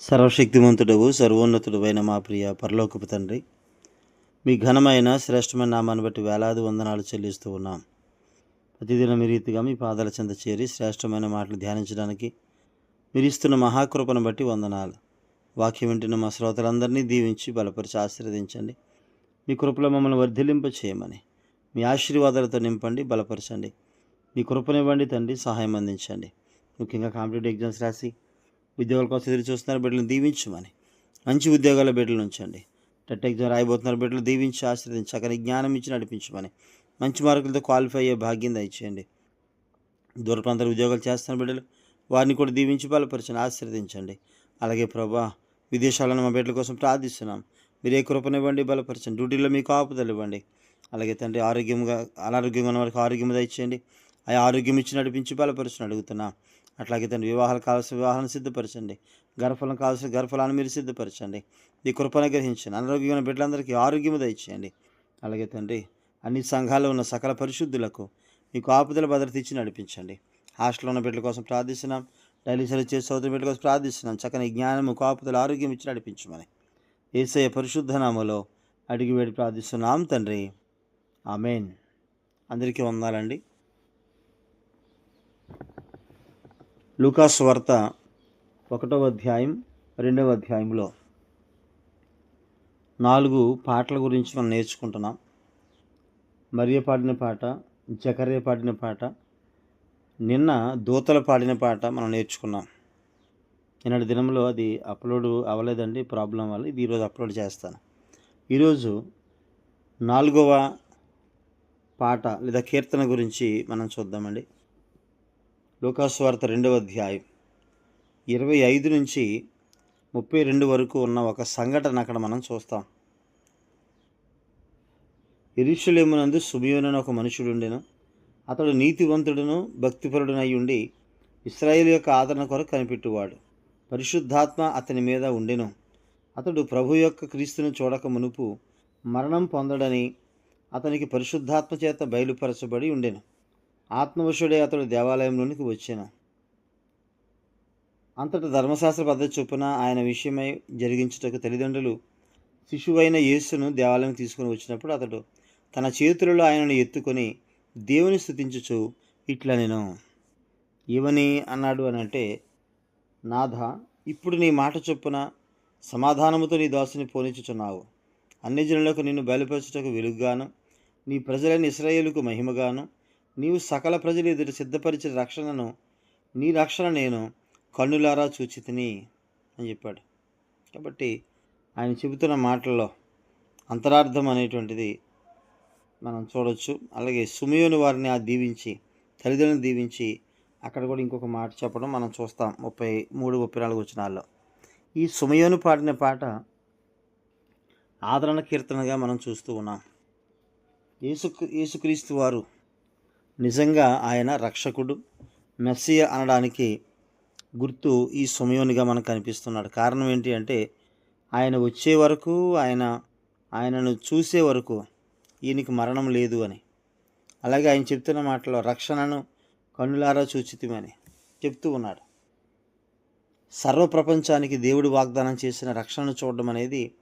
సర్వశక్తివంతుడవు సర్వోన్నతుడవైన మా ప్రియ పరలోకపు తండ్రి. మీ ఘనమైన శ్రేష్టమైన నామాన్ని బట్టి వేలాది వందనాలు చెల్లిస్తూ ఉన్నాం. ప్రతిదినం మీ రీతిగా మీ పాదాల చెంత చేరి శ్రేష్టమైన మాటలు ధ్యానించడానికి మీరు ఇస్తున్న మహాకృపను బట్టి వందనాలు. వాక్యం వింటున్న మా శ్రోతలందరినీ దీవించి బలపరిచి ఆశీర్వదించండి. మీ కృపలో మమ్మల్ని వర్ధిలింప చేయమని మీ ఆశీర్వాదాలతో నింపండి బలపరచండి. మీ కృపనివ్వండి తండ్రి సహాయం అందించండి. ముఖ్యంగా కాంపిటేటివ్ ఎగ్జామ్స్ రాసి ఉద్యోగాల కోసం ఎదురు చూస్తున్నారు బిడ్డలను దీవించమని. మంచి ఉద్యోగాల బిడ్డలు ఉంచండి. టెట్ ఎగ్జామ్ రాయబోతున్నారు బిడ్డలు దీవించి ఆశ్రదించి చక్కని జ్ఞానం ఇచ్చి నడిపించమని. మంచి మార్కులతో క్వాలిఫై అయ్యే భాగ్యం దయచేయండి. దూర ప్రాంతాల ఉద్యోగాలు చేస్తున్న బిడ్డలు. వారిని కూడా దీవించి బలపరచండి ఆశీర్వదించండి. అలాగే ప్రభా విదేశాలను మా బిడ్డల కోసం ప్రార్థిస్తున్నాం. మీరు ఏ కృపనివ్వండి బలపరచండి. డ్యూటీలో మీకు ఆపుదలు ఇవ్వండి. అలాగే తండ్రి ఆరోగ్యంగా అనారోగ్యంగా ఉన్న వారికి ఆరోగ్యం దయచేయండి. ఆ ఆరోగ్యం ఇచ్చి నడిపించి బలపరచని అడుగుతున్నాం. అట్లాగే తండ్రి వివాహాలు కావాల్సిన వివాహాలను సిద్ధపరచండి. గర్భఫలం కావాల్సిన గర్భఫలాన్ని మీరు సిద్ధపరచండి. ఈ కృపను గ్రహించండి. అనారోగ్యమైన బిడ్డలందరికీ ఆరోగ్యము దయచేయండి. అలాగే తండ్రి అన్ని సంఘాల్లో ఉన్న సకల పరిశుద్ధులకు మీకు ఆపుదల భద్రత ఇచ్చి నడిపించండి. హాస్టల్లో ఉన్న బిడ్డల కోసం ప్రార్థిస్తున్నాం. డైలీ సర్వీస్ చేసే సోదరి బిడ్డల కోసం ప్రార్థిస్తున్నాం. చక్కని జ్ఞానము కాపుదల ఆరోగ్యం ఇచ్చి నడిపించమని. ఏసయ పరిశుద్ధ నామలో అడిగి వేడి ప్రార్థిస్తున్నాం తండ్రి. ఆమెన్. అందరికీ వందాలండి. లూకాస్ వార్త ఒకటవ అధ్యాయం రెండవ అధ్యాయంలో నాలుగు పాటల గురించి మనం నేర్చుకుంటున్నాం. మరియ పాడిన పాట జకర్య పాడిన పాట నిన్న దూతలు పాడిన పాట మనం నేర్చుకున్నాం. నిన్నటి దినంలో అది అప్లోడ్ అవ్వలేదండి ప్రాబ్లం వల్ల ఇది ఈరోజు అప్లోడ్ చేస్తాను. ఈరోజు నాలుగవ పాట లేదా కీర్తన గురించి మనం చూద్దామండి. లోకాస్వార్త రెండవ అధ్యాయం. ఇరవై ఐదు నుంచి ముప్పై రెండు వరకు ఉన్న ఒక సంఘటన అక్కడ మనం చూస్తాం. ఎరుషులేమునందు సుమియోనని ఒక మనుషుడు ఉండెను. అతడు నీతివంతుడును భక్తిపరుడునై ఉండి ఇస్రాయేల్ యొక్క ఆదరణ కొరకు కనిపెట్టువాడు. పరిశుద్ధాత్మ అతని మీద ఉండెను. అతడు ప్రభు యొక్క క్రీస్తును చూడక మునుపు మరణం పొందడని అతనికి పరిశుద్ధాత్మ చేత బయలుపరచబడి ఉండెను. ఆత్మవశుడే అతడు దేవాలయంలోనికి వచ్చాను. అంతటా ధర్మశాస్త్ర పద్ధతి చొప్పున ఆయన విషయమై జరిగించుటకు తల్లిదండ్రులు శిశువైన యేసును దేవాలయం తీసుకుని వచ్చినప్పుడు అతడు తన చేతులలో ఆయనను ఎత్తుకొని దేవుని స్థుతించుచు ఇట్లా నేను. ఇవని అన్నాడు అని అంటే నాథ ఇప్పుడు నీ మాట చొప్పున సమాధానముతో నీ దాసుని పోనిచ్చుచున్నావు అన్ని జనులకు నిన్ను బయలుపరచుటకు వెలుగుగాను నీ ప్రజలైన ఇస్రాయేలుకు మహిమగాను నీవు సకల ప్రజలు ఎదుట సిద్ధపరిచిన రక్షణను నీ రక్షణ నేను కన్నులారా చూచి తిని అని చెప్పాడు. కాబట్టి ఆయన చెబుతున్న మాటల్లో అంతరార్థం అనేటువంటిది మనం చూడవచ్చు అలాగే సుమయోని వారిని ఆ దీవించి తల్లిదండ్రులను దీవించి అక్కడ కూడా ఇంకొక మాట చెప్పడం మనం చూస్తాం ముప్పై మూడు ముప్పై నాలుగు వచ్చినాల్లో ఈ సుమయోను పాడిన పాట ఆదరణ కీర్తనగా మనం చూస్తూ ఉన్నాం. యేసు యేసుక్రీస్తు వారు నిజంగా ఆయన రక్షకుడు. మెస్సియ అనడానికి గుర్తు ఈ సుమయోనిగా మనకు కనిపిస్తున్నాడు. కారణం ఏంటి అంటే ఆయన వచ్చే వరకు ఆయన ఆయనను చూసే వరకు ఈయనకి మరణం లేదు అని. అలాగే ఆయన చెప్తున్న మాటలో రక్షణను కన్నులారా చూచితిమని చెప్తూ ఉన్నాడు. సర్వ ప్రపంచానికి దేవుడు వాగ్దానం చేసిన రక్షణను చూడడం అనేది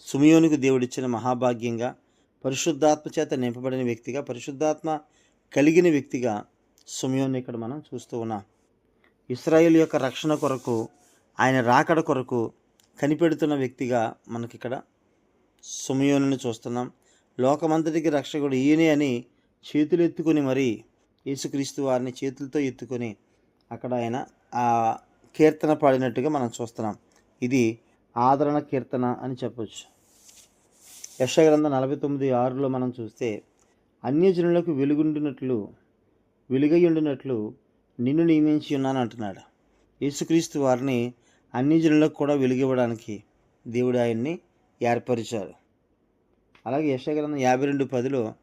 సుమయోనికి దేవుడిచ్చిన మహాభాగ్యంగా పరిశుద్ధాత్మ చేత నింపబడిన వ్యక్తిగా పరిశుద్ధాత్మ కలిగిన వ్యక్తిగా సుమయోని ఇక్కడ మనం చూస్తూ ఉన్నాం. ఇస్రాయేల్ యొక్క రక్షణ కొరకు ఆయన రాకడ కొరకు కనిపెడుతున్న వ్యక్తిగా మనకిక్కడ సుమయోని చూస్తున్నాం. లోకమంతటికి రక్షకుడు ఈయనే అని చేతులు ఎత్తుకొని మరీ యేసుక్రీస్తు వారిని చేతులతో ఎత్తుకొని అక్కడ ఆయన ఆ కీర్తన పాడినట్టుగా మనం చూస్తున్నాం. ఇది ఆదరణ కీర్తన అని చెప్పవచ్చు యశగ్రంథం నలభై తొమ్మిది ఆరులో మనం చూస్తే అన్యజనులకు వెలుగుండినట్లు వెలుగయ్యుండినట్లు నిన్ను నియమించి ఉన్నాను అంటున్నాడు. యేసుక్రీస్తు వారిని అన్యజనులకు కూడా వెలుగివ్వడానికి దేవుడు ఆయన్ని ఏర్పరిచారు అలాగే యశగ్రంథం యాభై రెండు పదిలో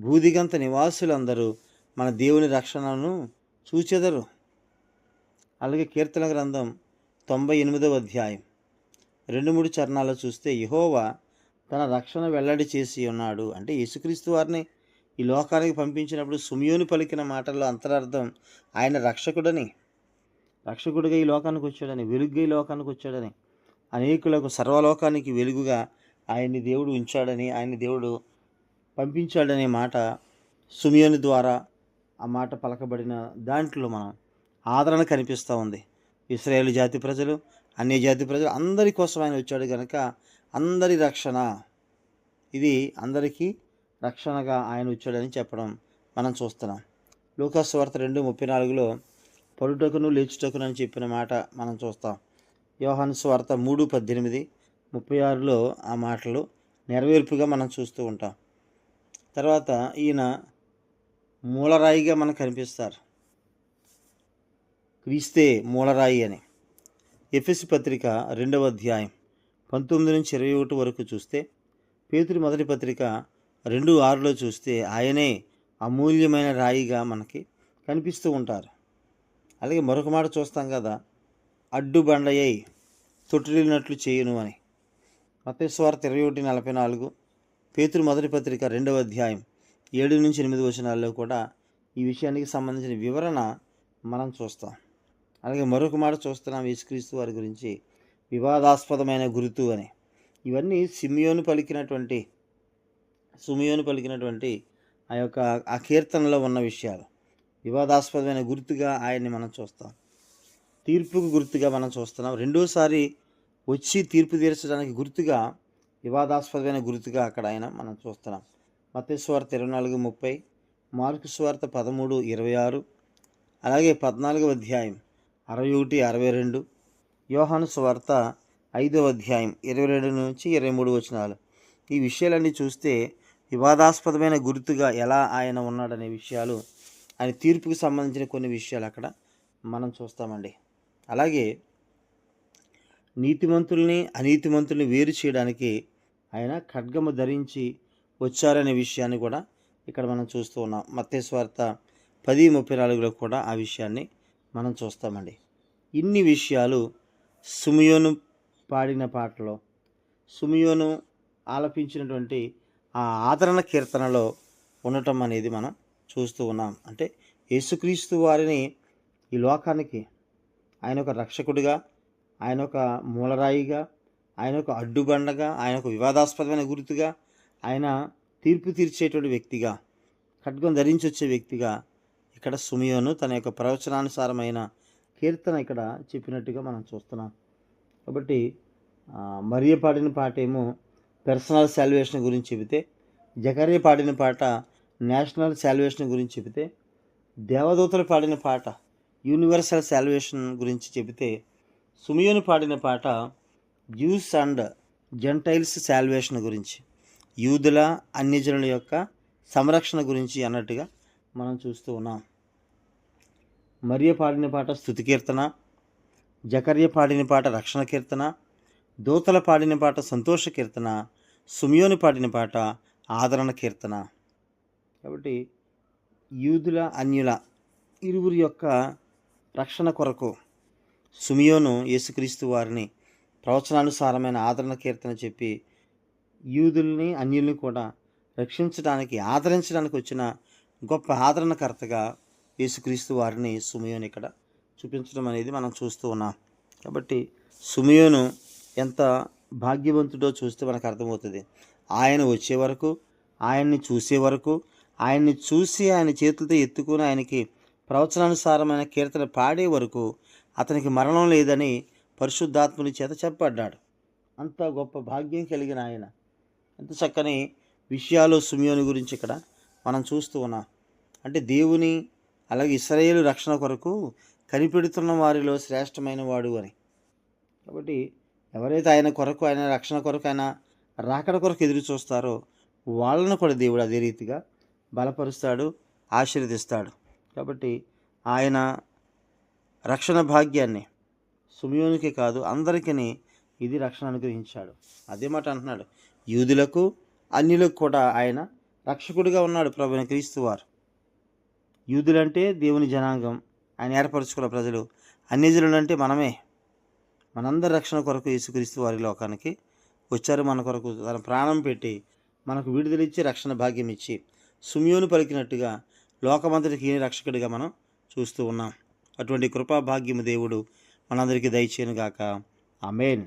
భూదిగంత నివాసులందరూ మన దేవుని రక్షణను చూచెదరు. అలాగే కీర్తన గ్రంథం తొంభై ఎనిమిదవ అధ్యాయం రెండు మూడు చరణాల్లో చూస్తే యహోవా తన రక్షణ వెల్లడి చేసి ఉన్నాడు. అంటే యేసుక్రీస్తు వారిని ఈ లోకానికి పంపించినప్పుడు సుమియోని పలికిన మాటల్లో అంతరార్థం ఆయన రక్షకుడని. రక్షకుడిగా ఈ లోకానికి వచ్చాడని వెలుగ్గా ఈ లోకానికి వచ్చాడని. అనేకులకు సర్వలోకానికి వెలుగుగా ఆయన్ని దేవుడు ఉంచాడని ఆయన్ని దేవుడు పంపించాడనే మాట సుమియోని ద్వారా ఆ మాట పలకబడిన దాంట్లో మనం ఆదరణ కనిపిస్తూ ఉంది. ఇస్రాయేల్ జాతి ప్రజలు అన్య జాతి ప్రజలు అందరి కోసం ఆయన వచ్చాడు కనుక అందరి రక్షణ. ఇది అందరికీ రక్షణగా ఆయన వచ్చాడని చెప్పడం మనం చూస్తున్నాం. లూకాస్ వార్త రెండు ముప్పై నాలుగులో పరుటకును లేచుటకును అని చెప్పిన మాట మనం చూస్తాం. యోహాను స్వార్త మూడు పద్దెనిమిది ముప్పై ఆరులో ఆ మాటలు నెరవేర్పుగా మనం చూస్తూ ఉంటాం. తర్వాత ఈయన మూలరాయిగా మనకు కనిపిస్తారు. క్రీస్తే మూలరాయి అని. ఎఫ్ఎస్ పత్రిక రెండవ అధ్యాయం పంతొమ్మిది నుంచి ఇరవై ఒకటి వరకు చూస్తే పేతురి మొదటి పత్రిక రెండు ఆరులో చూస్తే ఆయనే అమూల్యమైన రాయిగా మనకి కనిపిస్తూ ఉంటారు. అలాగే మరొక మాట చూస్తాం కదా అడ్డుబండయ్యై తొట్టిల్లినట్లు చేయను అని. మతేశ్వార్త ఇరవై ఒకటి నలభై నాలుగు పేతురు మొదటి పత్రిక రెండవ అధ్యాయం ఏడు నుంచి ఎనిమిది వచనాల్లో కూడా ఈ విషయానికి సంబంధించిన వివరణ మనం చూస్తాం. అలాగే మరొక మాట చూస్తున్నాం యేసుక్రీస్తు వారి గురించి వివాదాస్పదమైన గురుతు అని. ఇవన్నీ సిమియోను పలికినటువంటి సుమియోను పలికినటువంటి ఆ యొక్క ఆ కీర్తనలో ఉన్న విషయాలు. వివాదాస్పదమైన గుర్తుగా ఆయన్ని మనం చూస్తాం. తీర్పుకు గుర్తుగా మనం చూస్తున్నాం. రెండోసారి వచ్చి తీర్పు తీర్చడానికి గుర్తుగా వివాదాస్పదమైన గుర్తుగా అక్కడ ఆయన మనం చూస్తున్నాం. మతేశ్వార్త ఇరవై నాలుగు ముప్పై మార్కు స్వార్త పదమూడు ఇరవై ఆరు అలాగే పద్నాలుగవ అధ్యాయం అరవై ఒకటి అరవై రెండు యోహాను స్వార్త ఐదవ అధ్యాయం ఇరవై రెండు నుంచి ఇరవై మూడు వచనాలు. ఈ విషయాలన్నీ చూస్తే వివాదాస్పదమైన గుర్తుగా ఎలా ఆయన ఉన్నాడనే విషయాలు ఆయన తీర్పుకు సంబంధించిన కొన్ని విషయాలు అక్కడ మనం చూస్తామండి. అలాగే నీతిమంతుల్ని అనీతిమంతుల్ని వేరు చేయడానికి ఆయన ఖడ్గము ధరించి వచ్చారనే విషయాన్ని కూడా ఇక్కడ మనం చూస్తూ ఉన్నాం. మత్తేశ్వార్త పది ముప్పై నాలుగులో కూడా ఆ విషయాన్ని మనం చూస్తామండి. ఇన్ని విషయాలు సుమియోను పాడిన పాటలో సుమియోను ఆలపించినటువంటి ఆ ఆదరణ కీర్తనలో ఉండటం అనేది మనం చూస్తూ ఉన్నాం. అంటే యేసుక్రీస్తు వారిని ఈ లోకానికి ఆయన ఒక రక్షకుడిగా ఆయన ఒక మూలరాయిగా ఆయన ఒక అడ్డుబండగా ఆయన ఒక వివాదాస్పదమైన గుర్తుగా ఆయన తీర్పు తీర్చేటువంటి వ్యక్తిగా ఖడ్గం ధరించి వచ్చే వ్యక్తిగా ఇక్కడ సుమియోను తన యొక్క ప్రవచనానుసారమైన కీర్తన ఇక్కడ చెప్పినట్టుగా మనం చూస్తున్నాం. కాబట్టి మరియ పాడిన పాట ఏమో పర్సనల్ శాల్వేషన్ గురించి చెబితే జకర్య పాడిన పాట నేషనల్ శాల్వేషన్ గురించి చెబితే దేవదూతలు పాడిన పాట యూనివర్సల్ శాల్వేషన్ గురించి చెబితే సుమియోని పాడిన పాట జ్యూస్ అండ్ జెంటైల్స్ శాల్వేషన్ గురించి యూదుల అన్యజనుల యొక్క సంరక్షణ గురించి అన్నట్టుగా మనం చూస్తూ ఉన్నాం. మరియ పాడిన పాట స్థుతి కీర్తన జకర్య పాడిన పాట రక్షణ కీర్తన దూతల పాడిన పాట సంతోష కీర్తన సుమియోని పాడిన పాట ఆదరణ కీర్తన. కాబట్టి యూదుల అన్యుల ఇరువురి యొక్క రక్షణ కొరకు సుమియోను యేసుక్రీస్తు వారిని ప్రవచనానుసారమైన ఆదరణ కీర్తన చెప్పి యూదుల్ని అన్యుల్ని కూడా రక్షించడానికి ఆదరించడానికి వచ్చిన గొప్ప ఆదరణకర్తగా యేసుక్రీస్తు వారిని సుమియోని ఇక్కడ చూపించడం అనేది మనం చూస్తూ ఉన్నాం. కాబట్టి సుమియోను ఎంత భాగ్యవంతుడో చూస్తే మనకు అర్థమవుతుంది. ఆయన వచ్చే వరకు ఆయన్ని చూసే వరకు ఆయన్ని చూసి ఆయన చేతులతో ఎత్తుకుని ఆయనకి ప్రవచనానుసారమైన కీర్తన పాడే వరకు అతనికి మరణం లేదని పరిశుద్ధాత్ముని చేత చెప్పబడ్డాడు. అంత గొప్ప భాగ్యం కలిగిన ఆయన. ఎంత చక్కని విషయాలు సుమియోని గురించి ఇక్కడ మనం చూస్తూ ఉన్నాం. అంటే దేవుని అలాగే ఇస్రాయేలు రక్షణ కొరకు కనిపెడుతున్న వారిలో శ్రేష్టమైన వాడు అని. కాబట్టి ఎవరైతే ఆయన కొరకు ఆయన రక్షణ కొరకు ఆయన రాకడ కొరకు ఎదురు చూస్తారో వాళ్ళను కూడా దేవుడు అదే రీతిగా బలపరుస్తాడు ఆశీర్వదిస్తాడు. కాబట్టి ఆయన రక్షణ భాగ్యాన్ని సుమయోనికి కాదు అందరికీ ఇది రక్షణ అనుగ్రహించాడు. అదే మాట అంటున్నాడు. యూదులకు అన్యులకు కూడా ఆయన రక్షకుడిగా ఉన్నాడు ప్రభుని క్రీస్తు వారు. యూదులంటే దేవుని జనాంగం. ఆయన ఏర్పరచుకున్న ప్రజలు. అన్యజనులంటే మనమే. మనందరి రక్షణ కొరకు యేసుక్రీస్తు వారి లోకానికి వచ్చారు మన కొరకు తన ప్రాణం పెట్టి మనకు విడుదలిచ్చి రక్షణ భాగ్యం ఇచ్చి సుమ్యోను పలికినట్టుగా లోకమంతటికి రక్షకుడిగా మనం చూస్తూ ఉన్నాం. అటువంటి కృపా భాగ్యము దేవుడు మనందరికీ దయచేయను గాక ఆమెన్.